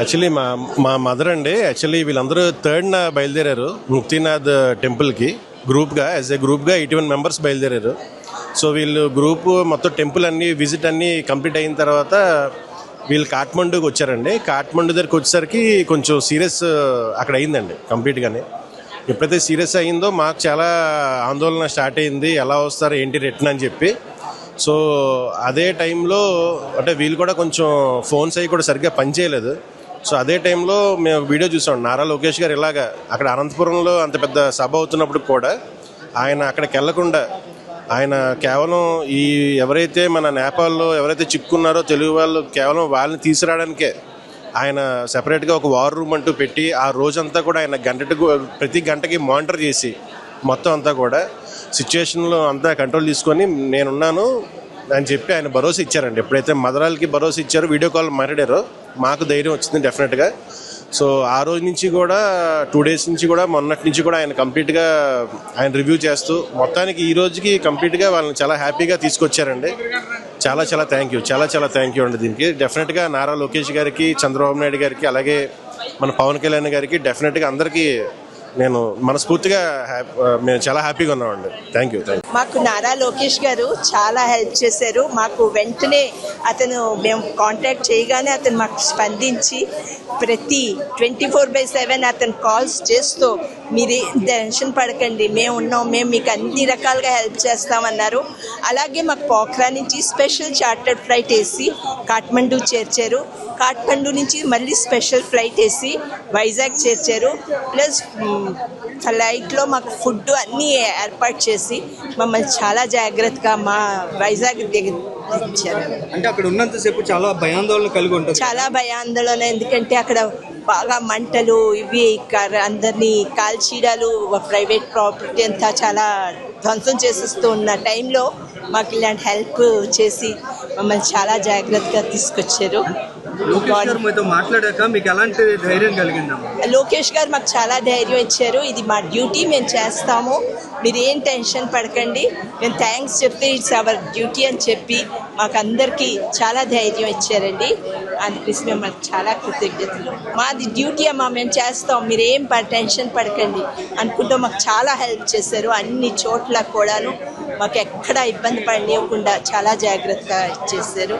Actually మా మా mother అండి యాక్చువల్లీ వీళ్ళందరూ థర్డ్న బయలుదేరారు ముక్తినాథ్ టెంపుల్కి గ్రూప్గా యాజ్ ఏ గ్రూప్గా ఎయిటీ వన్ మెంబర్స్ బయలుదేరారు. సో వీళ్ళు గ్రూప్ మొత్తం టెంపుల్ అన్నీ విజిట్ అన్నీ కంప్లీట్ అయిన తర్వాత వీళ్ళు కాఠ్మండూకి వచ్చారండి. కాఠ్మండూ దగ్గరికి వచ్చేసరికి కొంచెం సీరియస్ uh, అక్కడ అయిందండి కంప్లీట్గానే ఎప్పుడైతే సీరియస్ అయిందో మాకు చాలా ఆందోళన స్టార్ట్ అయింది ఎలా వస్తారు ఏంటి రిటర్న్ అని చెప్పి. సో అదే టైంలో అంటే వీళ్ళు కూడా కొంచెం ఫోన్స్ అవి కూడా సరిగ్గా పనిచేయలేదు. సో అదే టైంలో మేము వీడియో చూసాం. నారా లోకేష్ గారు ఇలాగా అక్కడ అనంతపురంలో అంత పెద్ద సభ అవుతున్నప్పుడు కూడా ఆయన అక్కడికి వెళ్ళకుండా ఆయన కేవలం ఈ ఎవరైతే మన నేపాల్లో ఎవరైతే చిక్కున్నారో తెలుగు వాళ్ళు కేవలం వాళ్ళని తీసుకురావడానికే ఆయన సెపరేట్గా ఒక వార్ రూమ్ అంటూ పెట్టి ఆ రోజంతా కూడా ఆయన గంటకు ప్రతి గంటకి మానిటర్ చేసి మొత్తం అంతా కూడా సిచ్యువేషన్లో అంతా కంట్రోల్ తీసుకొని నేనున్నాను. అని చెప్పి ఆయన భరోసా ఇచ్చారండి. ఎప్పుడైతే మదరాలకి భరోసా ఇచ్చారో వీడియో కాల్ మాట్లాడారో మాకు ధైర్యం వచ్చింది డెఫినెట్గా. సో ఆ రోజు నుంచి కూడా టూ డేస్ నుంచి కూడా మొన్నటి నుంచి కూడా ఆయన కంప్లీట్గా ఆయన రివ్యూ చేస్తూ మొత్తానికి ఈ రోజుకి కంప్లీట్గా వాళ్ళని చాలా హ్యాపీగా తీసుకొచ్చారండి. చాలా చాలా థ్యాంక్ యూ చాలా చాలా థ్యాంక్ యూ అండి దీనికి. డెఫినెట్గా నారా లోకేష్ గారికి చంద్రబాబు నాయుడు గారికి అలాగే మన పవన్ కళ్యాణ్ గారికి డెఫినెట్గా అందరికీ నేను మనస్ఫూర్తిగా మేము చాలా హ్యాపీగా ఉన్నామండి. థ్యాంక్ యూ థ్యాంక్ యూ మాకు నారా లోకేష్ గారు చాలా హెల్ప్ చేశారు. మాకు వెంటనే అతను మేము కాంటాక్ట్ చేయగానే అతను మాకు స్పందించి ప్రతి ట్వంటీ ఫోర్ బై సెవెన్ అతను కాల్స్ చేస్తూ మీరు టెన్షన్ పడకండి మేము ఉన్నాం మేము మీకు అన్ని రకాలుగా హెల్ప్ చేస్తామన్నారు. అలాగే మాకు పోఖ్రా నుంచి స్పెషల్ చార్టర్డ్ ఫ్లైట్ వేసి కాఠ్మండూ చేర్చారు. కాఠ్మండూ నుంచి మళ్ళీ స్పెషల్ ఫ్లైట్ వేసి వైజాగ్ చేర్చారు. ప్లస్ ఫ్లైట్లో మాకు ఫుడ్ అన్నీ ఏర్పాటు చేసి మమ్మల్ని చాలా జాగ్రత్తగా మా వైజాగ్ దిగ ఇచ్చారు. అంటే అక్కడ ఉన్నంతసేపు చాలా భయాందోళన కలిగి ఉంటుంది. చాలా భయాందోళన ఎందుకంటే అక్కడ బాగా మంటలు ఇవి అందరినీ కాల్చీడాలు ప్రైవేట్ ప్రాపర్టీ అంతా చాలా ధ్వంసం చేసేస్తూ ఉన్న టైంలో మాకు ఇలాంటి హెల్ప్ చేసి మమ్మల్ని చాలా జాగ్రత్తగా తీసుకొచ్చారు. లోకేష్ గారు మీతో మాట్లాడాక మీకు ఎలాంటి ధైర్యం కలిగిందమ్మా లోకేష్ గారు మాకు చాలా ధైర్యం ఇచ్చారు. ఇది మా డ్యూటీ మేము చేస్తాము. మీరు ఏం టెన్షన్ పడకండి. మేము థ్యాంక్స్ చెప్తే ఇట్స్ అవర్ డ్యూటీ అని చెప్పి మాకు అందరికీ చాలా ధైర్యం ఇచ్చారండి. అందుకృష్ణ మేము మాకు చాలా కృతజ్ఞతలు. మాది డ్యూటీ అమ్మా మేము చేస్తాం. మీరు ఏం ప- టెన్షన్ పడకండి అనుకుంటూ మాకు చాలా హెల్ప్ చేశారు. అన్ని చోట్ల కూడాను మాకు ఎక్కడా ఇబ్బంది పడనివ్వకుండా చాలా జాగ్రత్తగా చేశారు.